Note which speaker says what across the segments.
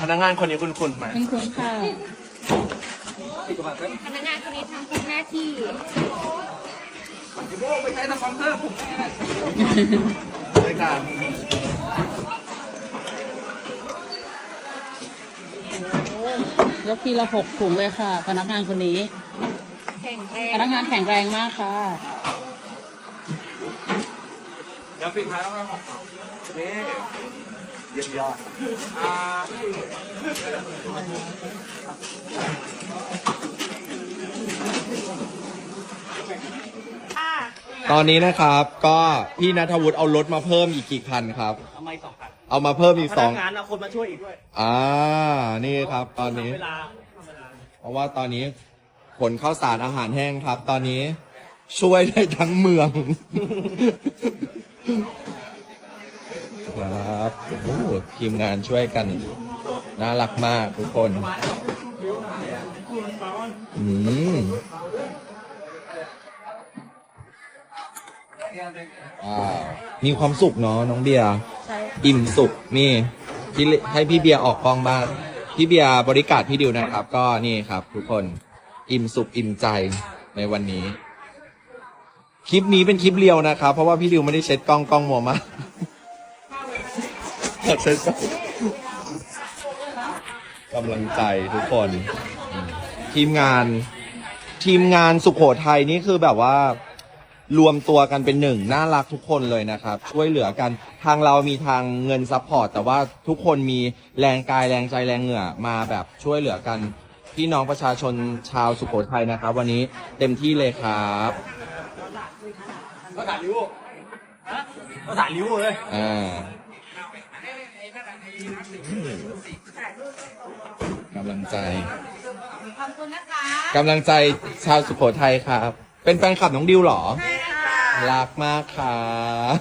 Speaker 1: พนักงานคนนี้คุณคุณไหม
Speaker 2: เป็นคุณค่ะ
Speaker 3: พนักงานคนนี้ทำทุกหน้าที่
Speaker 1: ไม่ใช่สปอนเซอร์ผมรายการ
Speaker 2: ยกทีละหกถุงเลยค่ะ พนักงานคนนี้
Speaker 3: แข่งแรง
Speaker 2: พนักงานแข็งแรงมากค่ะ
Speaker 1: เดี๋ยวปิดท้ายแล้วนะนี่เยี่ยมยอดอ่า
Speaker 4: ตอนนี้นะครับก็พี่นัทวุฒิเอารถมาเพิ่มอีกกี่คันครับ
Speaker 1: ทำไมสองคัน
Speaker 4: เอามาเพิ่มอีก
Speaker 1: พ
Speaker 4: สอ
Speaker 1: นั
Speaker 4: ง
Speaker 1: กงานเอาคนมาช่วยอีกด้วย
Speaker 4: อ่านี่ครับ ตอนนี้
Speaker 1: เวลา
Speaker 4: เพราะว่าตอนนี้ขนข้าวสารอาหารแห้งครับ ตอนนี้ช่วยได้ทั้งเมือง ครับโอ้โหทีมงานช่วยกัน น่ารักมากทุกคน อืมว้าวมีความสุขเนาะน้องเบียร์
Speaker 2: ใช่
Speaker 4: อิ่มสุขนี่พี่เลให้พี่เบียร์ออกกล้องบ้างพี่เบียร์บริการพี่ดิวนะครับ ก็นี่ครับ ทุกคนอิ่มสุขอิ่มใจในวันนี้ คลิปนี้เป็นคลิปเรียวนะครับ เพราะว่าพี่ดิวไม่ได้เช็ดกล้องกล้องมัวมากเช็ดกล้องกำลังใจทุกคนอืมทีมงาน ทีมงานสุขโขทัยนี่คือแบบว่า รวมตัวกันเป็นหนึ่งน่ารักทุกคนเลยนะครับ ช่วยเหลือกันทางเรามีทางเงินซัพพอร์ตแต่ว่าทุกคนมีแรงกายแรงใจแรงเหงื่อมาแบบช่วยเหลือกัน พี่น้องประชาชนชาวสุโขทัยนะครับ วันนี้เต็มที่เลยครับ
Speaker 1: ก็ถ่ายริ้วก็ถ่ายริ้วเลย
Speaker 4: อ่าำลังใจ
Speaker 3: ขอบคุณนะคะ
Speaker 4: กำลังใจชาวสุโขทัยครับ เป็นแฟนคลับน้องดิวเหรอ
Speaker 3: ใช่ค่ะ
Speaker 4: รักมากครับ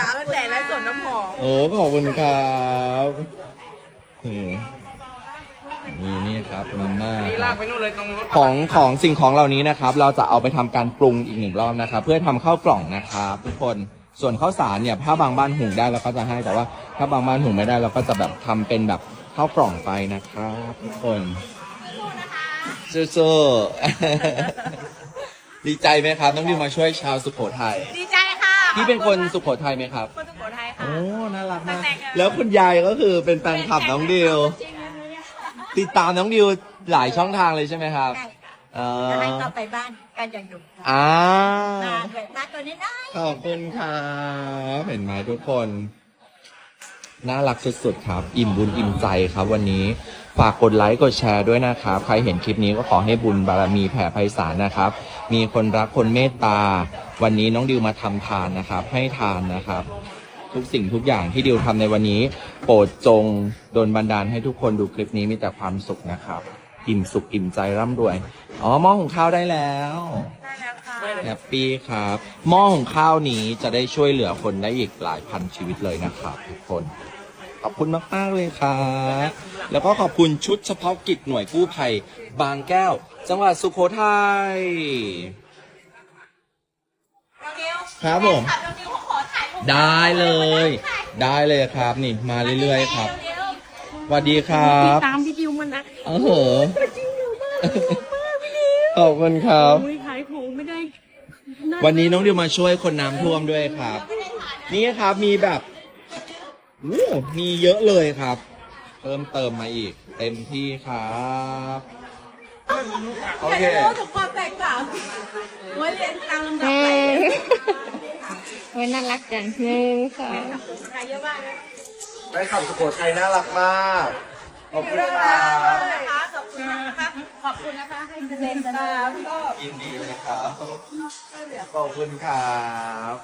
Speaker 3: ตามตั้งแต่แล้วสวนน้ำหอม
Speaker 4: โอ้ขอบคุณครับ นี่นี่นี่ครับมาม่า
Speaker 1: นี่ลากไปนู่นเลยตรงรถ
Speaker 4: ของของสิ่งของเหล่านี้นะครับ เราจะเอาไปทำการปรุงอีกหนึ่งรอบนะครับ เพื่อทำข้าวกล่องนะครับทุกคนส่วนข้าวสารเนี่ยถ้าบางบ้านหุงได้เราก็จะให้แต่ว่า ถ้าบางบ้านหุงไม่ได้เราก็จะแบบทำเป็นแบบข้าวกล่องไปนะครับทุกคนสู้ๆ ดีใจไหมครับน้องดิวมาช่วยชาวสุโขทัย
Speaker 3: ดีใจค่ะ
Speaker 4: พี่เป็นคนสุโขทัยไหมครับ
Speaker 3: คนสุโขทัยค่ะ
Speaker 4: โอ้ น่ารักมาก
Speaker 3: ตั้งแต่เกิด
Speaker 4: แล้วคุณยายก็คือเป็นแฟนคลับน้องดิว
Speaker 3: จริงเลยเนี่ย
Speaker 4: ติดตามน้องดิวหลายช่องทางเลยใช่ไหมครับ
Speaker 3: ใช่ค่ะ
Speaker 4: เอ
Speaker 3: จะ
Speaker 4: อ
Speaker 3: ให้ต่อไปบ้านกันอย่างดุ
Speaker 4: อ่า
Speaker 3: มาแบบมาตัวนี้ได้
Speaker 4: ขอบคุณครับเห็นไหมทุกคน น่ารักสุดๆครับ อิ่มบุญอิ่มใจครับวันนี้ ฝากกดไลค์กดแชร์ด้วยนะครับ ใครเห็นคลิปนี้ก็ขอให้บุญบารมีแผ่ไพศาลนะครับ มีคนรักคนเมตตา วันนี้น้องดิวมาทำทานนะครับ ให้ทานนะครับ ทุกสิ่งทุกอย่างที่ดิวทำในวันนี้ โปรดจงโดนบันดาลให้ทุกคนดูคลิปนี้มีแต่ความสุขนะครับ อิ่มสุขอิ่มใจร่ำรวย อ๋อหม้อหุงข้าวได้แล้ว
Speaker 3: ได้แล้วค่ะ
Speaker 4: แฮปปี้ครับหม้อหุงข้าวนี้จะได้ช่วยเหลือคนได้อีกหลายพันชีวิตเลยนะครับทุกคน ขอบคุณมากๆเลยครับแล้วก็ขอบคุณชุดเฉพาะกิจหน่วยกู้ภัย บางแก้ว จังหวัดสุโขทัย
Speaker 3: น้องนิว
Speaker 4: ครับผม
Speaker 3: แฟนคลัน้องนิว
Speaker 4: ได้เลย ได้เลยครับนี่มาเรื่อยๆครับสวัสดีครับ
Speaker 3: ตามพี่ดิวมันนะ
Speaker 4: เออเหอะขอบคุณครับ
Speaker 3: อุ้ยขายของไม่ได้
Speaker 4: วันนี้น้องดิวมาช่วยคนน้ำท่วมด้วยครับ นี่ครับมีแบบโอ้มีเยอะเลยครับ เพิ่มเติมมาอีก เต็มที่ครับโอเค
Speaker 3: แต่รู้ถึงความแตกต่างไว้เรียนตามลำดับไป
Speaker 5: โอ้ยน่ารักจังหนึ่งสอง
Speaker 3: ใครเยอะมากเลย
Speaker 4: ได้ขับสุโขทัยน่ารักมาก ขอบคุณครั
Speaker 3: นะคะขอบคุณนะคะขอบคุณนะคะให้เซ็นนะครับก็
Speaker 4: ยินดีเลยครับ ขอบคุณครับ